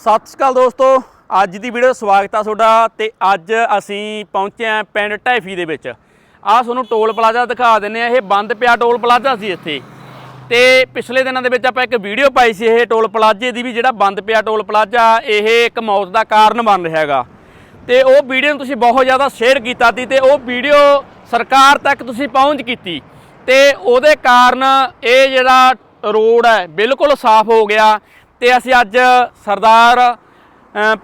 ਸਤਿ ਸ਼੍ਰੀ ਅਕਾਲ ਦੋਸਤੋ, ਅੱਜ ਦੀ ਵੀਡੀਓ ਦਾ ਸਵਾਗਤ ਆ ਤੁਹਾਡਾ ਤੇ ਅੱਜ ਅਸੀਂ ਪਹੁੰਚੇ ਆਂ ਪਿੰਡ ਢੈਫੀ ਦੇ ਵਿੱਚ। ਆਹ ਤੁਹਾਨੂੰ ਟੋਲ ਪਲਾਜ਼ਾ ਦਿਖਾ ਦਿੰਨੇ ਆ ਇਹ ਬੰਦ ਪਿਆ ਟੋਲ ਪਲਾਜ਼ਾ ਸੀ ਇੱਥੇ। ਤੇ ਪਿਛਲੇ ਦਿਨਾਂ ਦੇ ਵਿੱਚ ਆਪਾਂ ਇੱਕ ਵੀਡੀਓ ਪਾਈ ਸੀ, ਇਹ ਟੋਲ ਪਲਾਜ਼ੇ ਦੀ ਵੀ ਜਿਹੜਾ ਬੰਦ ਪਿਆ ਟੋਲ ਪਲਾਜ਼ਾ, ਇਹ ਇੱਕ ਮੌਤ ਦਾ ਕਾਰਨ ਬਣ ਰਿਹਾ ਹੈਗਾ। ਤੇ ਉਹ ਵੀਡੀਓ ਨੂੰ ਤੁਸੀਂ ਬਹੁਤ ਜ਼ਿਆਦਾ ਸ਼ੇਅਰ ਕੀਤਾ ਸੀ ਤੇ ਉਹ ਵੀਡੀਓ ਸਰਕਾਰ ਤੱਕ ਤੁਸੀਂ ਪਹੁੰਚ ਕੀਤੀ। ਤੇ ਉਹਦੇ ਕਾਰਨ ਇਹ ਜਿਹੜਾ ਰੋਡ ਹੈ, ਬਿਲਕੁਲ ਸਾਫ਼ ਹੋ ਗਿਆ। ਤੇ ਅਸੀਂ ਅੱਜ ਸਰਦਾਰ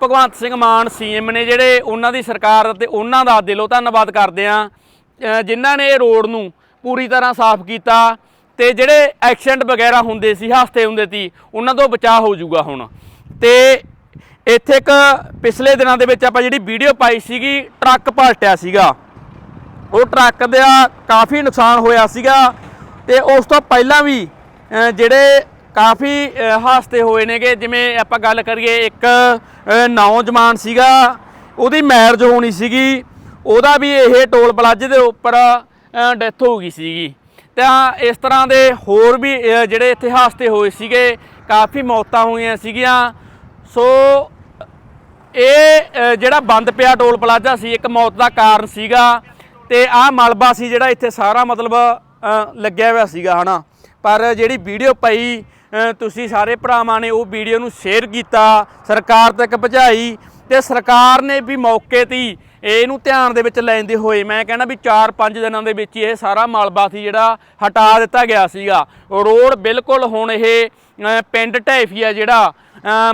ਭਗਵੰਤ ਸਿੰਘ ਮਾਨ ਸੀਐਮ ਨੇ ਜਿਹੜੇ ਉਹਨਾਂ ਦੀ ਸਰਕਾਰ ਤੇ ਉਹਨਾਂ ਦਾ ਦਿਲੋਂ ਧੰਨਵਾਦ ਕਰਦੇ ਆ ਜਿਨ੍ਹਾਂ ਨੇ ਇਹ ਰੋਡ ਨੂੰ ਪੂਰੀ ਤਰ੍ਹਾਂ ਸਾਫ਼ ਕੀਤਾ ਤੇ ਜਿਹੜੇ ਐਕਸੀਡੈਂਟ ਵਗੈਰਾ ਹੁੰਦੇ ਸੀ ਹਾਦਸੇ ਹੁੰਦੇ ਸੀ, ਉਹਨਾਂ ਤੋਂ ਬਚਾਅ ਹੋ ਜਾਊਗਾ ਹੁਣ। ਤੇ ਇੱਥੇ ਇੱਕ ਪਿਛਲੇ ਦਿਨਾਂ ਦੇ ਵਿੱਚ ਆਪਾਂ ਜਿਹੜੀ ਵੀਡੀਓ ਪਾਈ ਸੀਗੀ, ਟਰੱਕ ਪਲਟਿਆ ਸੀਗਾ। ਉਹ ਟਰੱਕ ਦਾ ਕਾਫੀ ਨੁਕਸਾਨ ਹੋਇਆ ਸੀਗਾ ਤੇ ਉਸ ਤੋਂ ਪਹਿਲਾਂ ਵੀ ਜਿਹੜੇ ਕਾਫੀ ਅ, ਹੋਏ ਨੇਗੇ। ਜਿਵੇਂ ਆਪਾਂ ਗੱਲ ਕਰੀਏ ਇੱਕ ਨੌਜਵਾਨ ਸੀਗਾ ਉਹਦੀ ਮੈਰਿਜ ਹੋਣੀ ਸੀਗੀ ਉਹਦਾ ਵੀ ਇਹ ਟੋਲ ਪਲਾਜ਼ੇ ਦੇ ਉੱਪਰ ਡੈਥ ਹੋ ਗਈ ਸੀਗੀ। ਤਾਂ ਇਸ ਤਰ੍ਹਾਂ ਦੇ ਹੋਰ ਵੀ ਜਿਹੜੇ ਇੱਥੇ ਹਾਦਸੇ ਹੋਏ ਸੀਗੇ ਕਾਫੀ ਮੌਤਾਂ ਹੋਈਆਂ ਸੀਗੀਆਂ। ਸੋ ਇਹ ਜਿਹੜਾ ਬੰਦ ਪਿਆ ਟੋਲ ਪਲਾਜ਼ਾ ਸੀ ਇੱਕ ਮੌਤ ਦਾ ਕਾਰਨ ਸੀਗਾ। ਤੇ ਆਹ ਮਲਬਾ ਸੀ ਜਿਹੜਾ ਇੱਥੇ ਸਾਰਾ ਮਤਲਬ ਲੱਗਿਆ ਹੋਇਆ ਸੀਗਾ ਹਨਾ। ਪਰ ਜਿਹੜੀ ਵੀਡੀਓ ਪਈ ਤੁਸੀਂ ਸਾਰੇ ਭਰਾਵਾਂ ਨੇ ਉਹ ਵੀਡੀਓ ਨੂੰ ਸ਼ੇਅਰ ਕੀਤਾ ਸਰਕਾਰ ਤੱਕ ਪਹੁੰਚਾਈ ਤੇ ਸਰਕਾਰ ਨੇ ਵੀ ਮੌਕੇ ਤੇ ਇਹਨੂੰ ਧਿਆਨ ਦੇ ਵਿੱਚ ਲੈਂਦੇ ਹੋਏ ਮੈਂ ਕਹਿੰਦਾ ਵੀ 4-5 ਦਿਨਾਂ ਦੇ ਵਿੱਚ ਇਹ ਸਾਰਾ ਮਲਬਾ ਸੀ ਜਿਹੜਾ ਹਟਾ ਦਿੱਤਾ ਗਿਆ ਸੀਗਾ। ਰੋਡ ਬਿਲਕੁਲ ਹੁਣ ਇਹ ਅ, ਪਿੰਡ ਢੈਫੀਆ ਜਿਹੜਾ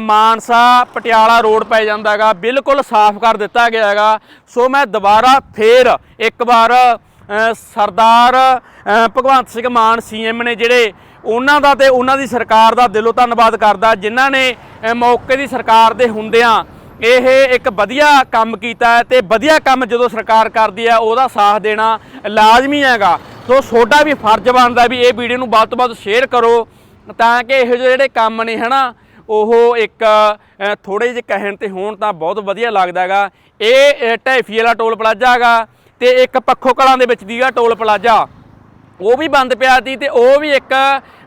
ਮਾਨਸਾ ਪਟਿਆਲਾ ਰੋਡ ਪੈ ਜਾਂਦਾ ਹੈਗਾ ਬਿਲਕੁਲ ਸਾਫ਼ ਕਰ ਦਿੱਤਾ ਗਿਆ ਹੈਗਾ। ਸੋ ਮੈਂ ਦੁਬਾਰਾ ਫੇਰ ਇੱਕ ਵਾਰ ਸਰਦਾਰ ਭਗਵੰਤ ਸਿੰਘ ਮਾਨ ਸੀਐਮ ਨੇ ਜਿਹੜੇ ਉਹਨਾਂ ਦਾ ਤੇ ਉਹਨਾਂ ਦੀ ਸਰਕਾਰ ਦਾ ਦਿਲੋਂ ਧੰਨਵਾਦ ਕਰਦਾ, ਜਿਨ੍ਹਾਂ ਨੇ ਮੌਕੇ ਦੀ ਸਰਕਾਰ ਦੇ ਹੁੰਦਿਆਂ ਇਹ ਇੱਕ ਵਧੀਆ ਕੰਮ ਕੀਤਾ ਹੈ ਤੇ ਵਧੀਆ ਕੰਮ ਜਦੋਂ ਸਰਕਾਰ ਕਰਦੀ ਹੈ, ਉਹਦਾ ਸਾਥ ਦੇਣਾ ਲਾਜ਼ਮੀ ਹੈਗਾ। ਸੋ ਤੁਹਾਡਾ ਵੀ ਫਰਜ਼ ਬਣਦਾ ਵੀ ਇਹ ਵੀਡੀਓ ਨੂੰ ਵੱਧ ਤੋਂ ਵੱਧ ਸ਼ੇਅਰ ਕਰੋ, ਤਾਂ ਕਿ ਇਹੋ ਜਿਹੇ ਜਿਹੜੇ ਕੰਮ ਨੇ, ਹਨਾ, ਉਹ ਇੱਕ ਥੋੜੇ ਜਿਹੇ ਕਹਿਣ ਤੇ ਹੋਣ ਤਾਂ ਬਹੁਤ ਵਧੀਆ ਲੱਗਦਾ ਹੈਗਾ। ਇਹ ਢੈਫੀ ਵਾਲਾ ਟੋਲ ਪਲਾਜ਼ਾ ਹੈਗਾ ਤੇ ਇੱਕ ਪੱਖੋ ਕਲਾਂ ਦੇ ਵਿੱਚ ਦੀਗਾ ਟੋਲ ਪਲਾਜ਼ਾ। ਉਹ ਵੀ ਬੰਦ ਪਿਆ ਸੀ ਤੇ ਉਹ ਵੀ ਇੱਕ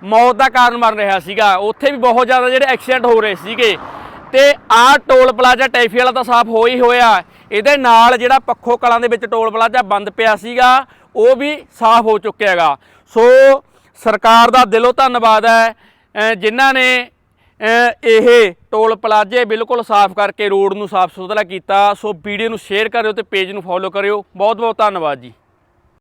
ਮੌਤ ਦਾ ਕਾਰਨ ਬਣ ਰਿਹਾ ਸੀਗਾ। ਉੱਥੇ ਵੀ ਬਹੁਤ ਜ਼ਿਆਦਾ ਜਿਹੜੇ ਐਕਸੀਡੈਂਟ ਹੋ ਰਹੇ ਸੀਗੇ। ਤੇ ਆਹ ਟੋਲ ਪਲਾਜ਼ਾ ਟੈਫੀ ਵਾਲਾ ਤਾਂ ਸਾਫ਼ ਹੋ ਹੀ ਹੋਇਆ। ਇਹਦੇ ਨਾਲ ਜਿਹੜਾ ਪੱਖੋ ਕਲਾਂ ਦੇ ਵਿੱਚ ਟੋਲ ਪਲਾਜ਼ਾ ਬੰਦ ਪਿਆ ਸੀਗਾ, ਉਹ ਵੀ ਸਾਫ਼ ਹੋ ਚੁੱਕਿਆ ਹੈਗਾ। ਸੋ ਸਰਕਾਰ ਦਾ ਦਿਲੋਂ ਧੰਨਵਾਦ ਹੈ। ਜਿਨ੍ਹਾਂ ਨੇ ਇਹ ਟੋਲ ਪਲਾਜ਼ੇ ਬਿਲਕੁਲ ਸਾਫ਼ ਕਰਕੇ ਰੋਡ ਨੂੰ ਸਾਫ਼ ਸੁਥਰਾ ਕੀਤਾ। ਸੋ ਵੀਡੀਓ ਨੂੰ ਸ਼ੇਅਰ ਕਰਿਓ ਤੇ ਪੇਜ ਨੂੰ ਫੋਲੋ ਕਰਿਓ। ਬਹੁਤ ਬਹੁਤ ਧੰਨਵਾਦ ਜੀ।